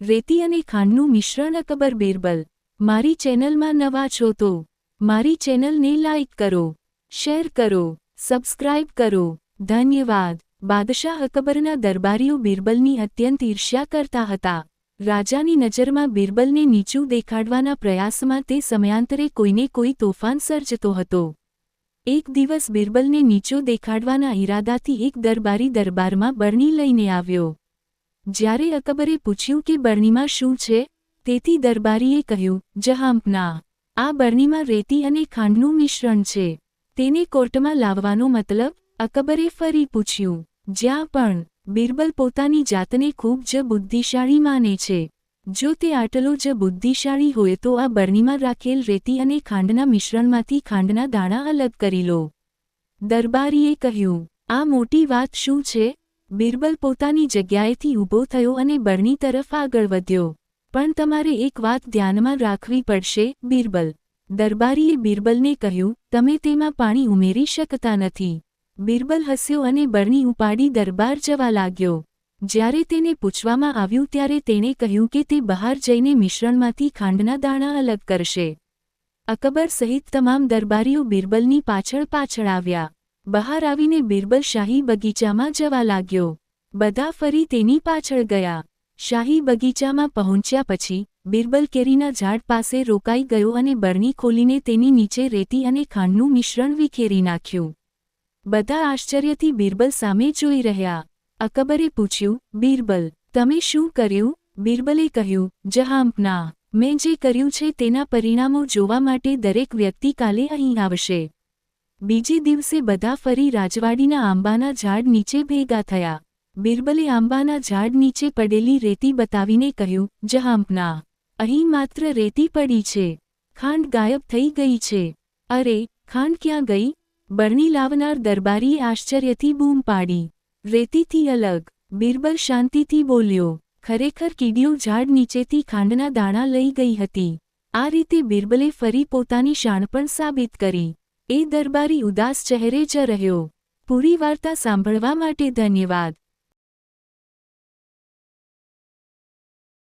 રેતી અને ખાંડનું મિશ્રણ અકબર બિરબલ, મારી ચેનલમાં નવા છો તો, મારી ચેનલને લાઇક કરો, શેર કરો, સબસ્ક્રાઇબ કરો. ધન્યવાદ. બાદશાહ અકબરના દરબારીઓ બિરબલની અત્યંત ઈર્ષ્યા કરતા હતા. રાજાની નજરમાં બિરબલને નીચું દેખાડવાના પ્રયાસમાં તે સમયાંતરે કોઈને કોઈ તોફાન સર્જતો હતો. એક દિવસ બિરબલને નીચો દેખાડવાના ઈરાદાથી એક દરબારી દરબારમાં બરણી લઈને આવ્યો. જ્યારે અકબરે પૂછ્યું કે બરણીમાં શું છે, તેથી દરબારીએ કહ્યું જહાંપના આ બરણીમાં રેતી અને ખાંડનું મિશ્રણ છે. તેને કોર્ટમાં લાવવાનો મતલબ અકબરે ફરી પૂછ્યું, જ્યાં પણ, બિરબલ પોતાની જાતને ખૂબ જ બુદ્ધિશાળી માને છે. જો તે આટલો જ બુદ્ધિશાળી હોય તો આ બરણીમાં રાખેલ રેતી અને ખાંડના મિશ્રણમાંથી ખાંડના દાણા અલગ કરી લો. દરબારીએ કહ્યું, આ મોટી વાત શું છે? બિરબલ પોતાની જગ્યાએથી ઊભો થયો અને બરણી તરફ આગળ વધ્યો. પણ તમારે એક વાત ધ્યાનમાં રાખવી પડશે, બિરબલ. દરબારીએ બિરબલને કહ્યું, તમે તેમાં પાણી ઉમેરી શકતા નથી. બિરબલ હસ્યો અને બરણી ઉપાડી દરબાર જવા લાગ્યો. જ્યારે તેને પૂછવામાં આવ્યું ત્યારે તેણે કહ્યું કે તે બહાર જઈને મિશ્રણમાંથી ખાંડના દાણા અલગ કરશે. અકબર સહિત તમામ દરબારીઓ બિરબલની પાછળ પાછળ આવ્યા. બહાર આવીને બિરબલ શાહી બગીચામાં જવા લાગ્યો. બધા ફરી તેની પાછળ ગયા. શાહી બગીચામાં પહોંચ્યા પછી, બિરબલ કેરીના ઝાડ પાસે રોકાઈ ગયો અને બરણી ખોલીને તેની નીચે રેતી અને ખાંડનું મિશ્રણ વિખેરી નાખ્યું. બધા આશ્ચર્યથી બિરબલ સામે જોઈ રહ્યા. અકબરે પૂછ્યું, બિરબલ, તમે શું કર્યું? બિરબલે કહ્યું જહાંપના મેં જે કર્યું છે તેના પરિણામો જોવા માટે દરેક વ્યક્તિ કાલે અહીં આવશે. બીજે દિવસે બધા ફરી રાજવાડીના આંબાના ઝાડ નીચે ભેગા થયા. બિરબલે આંબાના ઝાડ નીચે પડેલી રેતી બતાવીને કહ્યું, જહાંપના, અહીં માત્ર રેતી પડી છે. ખાંડ ગાયબ થઈ ગઈ છે. અરે, ખાંડ ક્યાં ગઈ? બરણી લાવનાર દરબારીએ આશ્ચર્યથી બૂમ પાડી. રેતીથી અલગ. બિરબલ શાંતિથી બોલ્યો, ખરેખર કીડીઓ ઝાડ નીચેથી ખાંડના દાણા લઈ ગઈ હતી. આ રીતે બિરબલે ફરી પોતાની શાણપણ સાબિત કરી. એ દરબારી ઉદાસ ચહેરે જ રહ્યો. પૂરી વાર્તા સાંભળવા માટે ધન્યવાદ.